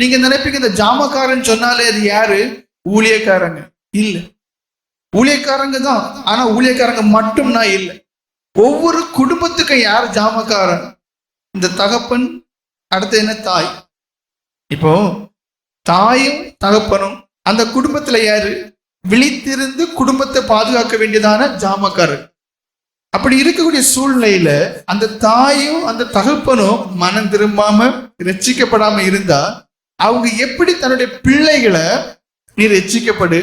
நீங்க நினைப்பீங்க இந்த ஜாமக்காரன் சொன்னாலே அது யாரு? ஊழியக்காரங்க. இல்ல. ஊழியக்காரங்க தான். ஆனா ஊழியக்காரங்க மட்டும்னா இல்லை. ஒவ்வொரு குடும்பத்துக்கும் யார் ஜாமக்காரன்? இந்த தகப்பன் அடுத்து என்ன தாய்? இப்போ தாயும் தகப்பனும் அந்த குடும்பத்துல யாரு? விழித்திருந்து குடும்பத்தை பாதுகாக்க வேண்டியதான ஜாமக்காரர். அப்படி இருக்கக்கூடிய சூழ்நிலையில அந்த தாயும் அந்த தகப்பனும் மனம் திரும்பாம ரட்சிக்கப்படாம இருந்தா அவங்க எப்படி தன்னுடைய பிள்ளைகளை நீ ரட்சிக்கப்படு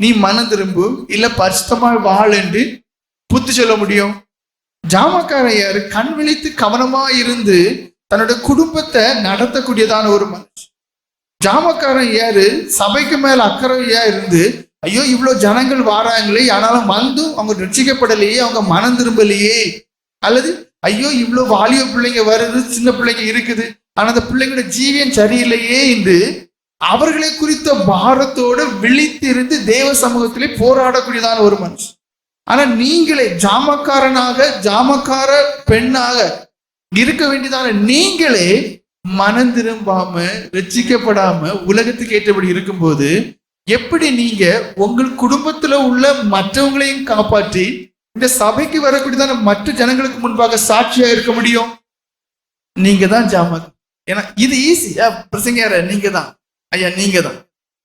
நீ மனம் திரும்பு இல்ல பரிசுத்தமாக வாழ் என்று புத்தி சொல்ல முடியும்? ஜாமக்காரன் கண் விழித்து கவனமா இருந்து தன்னோட குடும்பத்தை நடத்தக்கூடியதான ஒரு மனுஷன். ஜாமக்காரன் ஏறு சபைக்கு மேல அக்கறையா இருந்து ஐயோ இவ்வளவு ஜனங்கள் வாராங்களே ஆனாலும் வந்தும் அவங்க ரட்சிக்கப்படலையே அவங்க மனம் திரும்பலையே. அல்லது ஐயோ இவ்வளவு வாலிய பிள்ளைங்க வருது சின்ன பிள்ளைங்க இருக்குது. ஆனா அந்த பிள்ளைங்களோட ஜீவியம் சரியில்லையே என்று அவர்களை குறித்த பாரத்தோடு விழித்திருந்து தேவ சமூகத்திலே போராடக்கூடியதான ஒரு மனுஷன். ஆனா நீங்களே ஜாமக்காரனாக ஜாமக்கார பெண்ணாக இருக்க வேண்டியதான நீங்களே மனம் திரும்பாம ரச்சிக்கப்படாம உலகத்துக்கு ஏற்றபடி இருக்கும்போது எப்படி நீங்க உங்கள் குடும்பத்துல உள்ள மற்றவங்களையும் காப்பாற்றி இந்த சபைக்கு வரக்கூடியதான மற்ற ஜனங்களுக்கு முன்பாக சாட்சியா இருக்க முடியும்? நீங்க தான் ஜாமக் ஏன்னா இது ஈஸியா பிரசங்கார நீங்க தான் ஐயா நீங்க தான்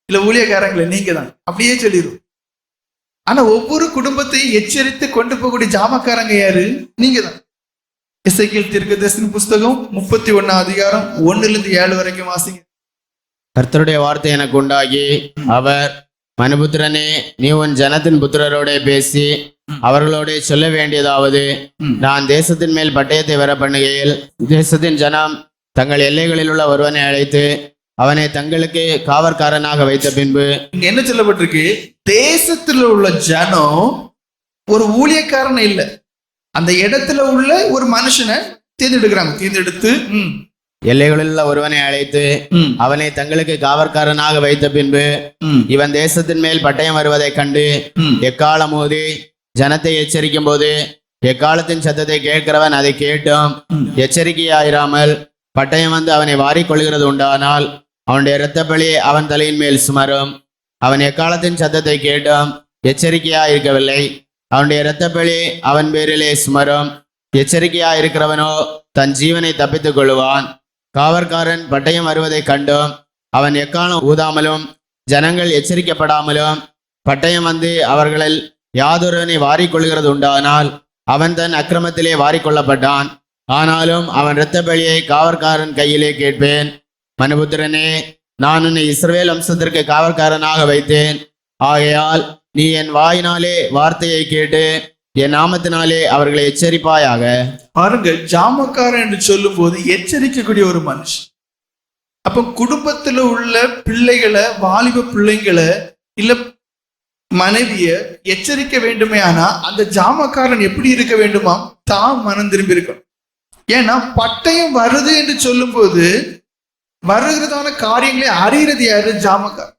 இல்ல ஊழியக்காரங்களே நீங்க தான் அப்படியே சொல்லிடும் ஆனா ஒவ்வொரு குடும்பத்தையும் எச்சரித்து கொண்டு போகக்கூடிய ஜாமக்காரங்க யாரு? நீங்க தான் இசைக்கில் தீர்க்கதரிசன புஸ்தகம் முப்பத்தி ஒன்னாம் அதிகாரம் ஒண்ணுல இருந்து ஏழு வரைக்கும் வாசிங்க. கர்த்தருடைய வார்த்தை எனக்கு உண்டாகி அவர் மனுபுத்திரனே நீ உன் ஜனத்தின் புத்திரரோட பேசி அவர்களோட சொல்ல வேண்டியதாவது. நான் தேசத்தின் மேல் பட்டயத்தை வர பண்ணுகையில் தேசத்தின் ஜனம் தங்கள் எல்லைகளில் உள்ள ஒருவனை அழைத்து அவனை தங்களுக்கு காவற்காரனாக வைத்த பின்பு இங்க என்ன சொல்லப்பட்டிருக்கு? தேசத்துல உள்ள ஜனம் ஒரு ஊழியக்காரன் இல்ல. அந்த இடத்துல உள்ள ஒரு மனுஷனை தேர்ந்தெடுக்கிறாங்க. தேர்ந்தெடுத்து எல்லைகளில் உள்ள ஒருவனை அழைத்து அவனை தங்களுக்கு காவற்காரனாக வைத்த பின்பு இவன் தேசத்தின் மேல் பட்டயம் வருவதைக் கண்டு. எக்காலம் மோதி ஜனத்தை எச்சரிக்கும் போது எக்காலத்தின் சத்தத்தை கேட்கிறவன் அதை கேட்டும். எச்சரிக்கையாயிராமல் பட்டயம் வந்து அவனை வாரிக்கொள்கிறது உண்டானால் அவனுடைய இரத்தப்பழி அவன் தலையின் மேல் சுமரும். அவன் எக்காலத்தின் சத்தத்தை கேட்டும் எச்சரிக்கையாயிருக்கவில்லை. அவனுடைய இரத்தப்பழி அவன் பேரிலே சுமரும். எச்சரிக்கையாயிருக்கிறவனோ தன் ஜீவனை தப்பித்துக் கொள்வான் காவற்காரன் பட்டயம் வருவதைக் கண்டும் அவன் எக்காலம் ஊதாமலும் ஜனங்கள் எச்சரிக்கப்படாமலும் பட்டயம் வந்து அவர்களில் யாதொருவனை வாரிக்கொள்கிறது உண்டானால் அவன் தன் அக்கிரமத்திலே வாரிக்கொள்ளப்பட்டான். ஆனாலும் அவன் இரத்த பலியை காவற்காரன் கையிலே கேட்பேன். மனுபுத்திரனே நான் உன்னை இஸ்ரவேல் வம்சத்திற்கு காவற்காரனாக வைத்தேன். ஆகையால் நீ என் வாயினாலே வார்த்தையை கேட்டு என் நாமத்தினாலே அவர்களை எச்சரிப்பாயாக. பாருங்க ஜாமக்காரன் என்று சொல்லும் போது எச்சரிக்கக்கூடிய ஒரு மனுஷன். அப்ப குடும்பத்துல உள்ள பிள்ளைகளை வாலிப பிள்ளைங்களை இல்ல மனைவிய எச்சரிக்க வேண்டுமே ஆனா அந்த ஜாமக்காரன் எப்படி இருக்க வேண்டுமா தான் மனம் திரும்பி இருக்கணும். ஏன்னா பட்டயம் வருது என்று சொல்லும்போது வருகிறதான காரியங்களை அறிகிறது யாரு? ஜாமக்கார்.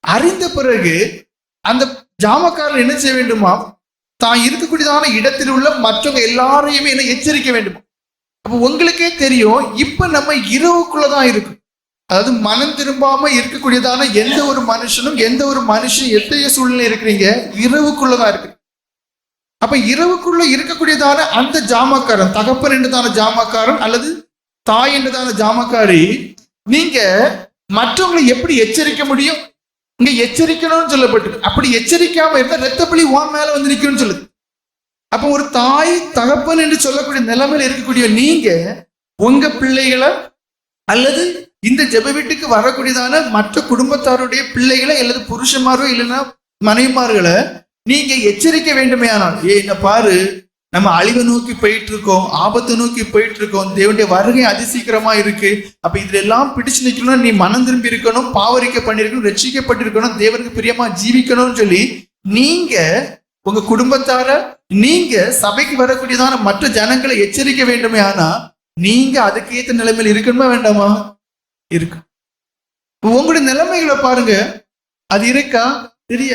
அறிந்த பிறகு அந்த ஜாமக்காரன் என்ன செய்ய வேண்டுமா? தான் இருக்கக்கூடியதான இடத்தில் உள்ள மற்றவங்க எல்லாரையுமே என்ன எச்சரிக்க வேண்டுமா? அப்ப உங்களுக்கே தெரியும் இப்ப நம்ம இரவுக்குள்ளதான் இருக்கும். அதாவது மனம் திரும்பாம இருக்கக்கூடியதான எந்த ஒரு மனுஷனும் எந்த ஒரு மனுஷன் எத்தகைய சூழ்நிலை இருக்கிறீங்க? இரவுக்குள்ளதான் இருக்கு அப்ப இரவுக்குள்ள இருக்கக்கூடியதான அந்த ஜாமக்காரன் தகப்பன் என்றதான ஜாமக்காரன் அல்லது தாய் என்றதான ஜாமக்காரி நீங்க மற்றவங்களை எப்படி எச்சரிக்க முடியும்? இங்க எச்சரிக்கணும்னு சொல்லப்பட்டு அப்படி எச்சரிக்காம இருந்தா ரத்தப்பலி உன் மேல வந்து நிக்கணும்னு சொல்லுது. அப்ப ஒரு தாய் தகப்பன் என்று சொல்லக்கூடிய நிலைமையில இருக்கக்கூடிய நீங்க உங்க பிள்ளைகளை அல்லது இந்த ஜெப வீட்டுக்கு வரக்கூடியதான மற்ற குடும்பத்தாருடைய பிள்ளைகளை அல்லது புருஷமாரோ இல்லைன்னா மனைவிமார்களை நீங்க எச்சரிக்க வேண்டுமே ஆனால். ஏ என்ன பாரு. நம்ம அழிவை நோக்கி போயிட்டு இருக்கோம் ஆபத்தை நோக்கி போயிட்டு இருக்கோம் தேவனுடைய வருகை அதிசீக்கிரமா இருக்கு. அப்ப இதுல எல்லாம் பிடிச்சு நிக்கணும் நீ மனம் திரும்பி இருக்கணும் பாவரிக்க பண்ணிருக்கணும் ரட்சிக்கப்பட்டிருக்கணும் தேவனுக்கு பிரியமா ஜீவிக்கணும்னு சொல்லி நீங்க உங்க குடும்பத்தார நீங்க சபைக்கு வரக்கூடியதான மற்ற ஜனங்களை எச்சரிக்க வேண்டுமே ஆனா நீங்க அதுக்கேற்ற நிலைமையில் இருக்கணுமா வேண்டாமா? இருக்கு. உங்களுடைய நிலைமைகளை பாருங்க. அது இருக்கா? தெரிய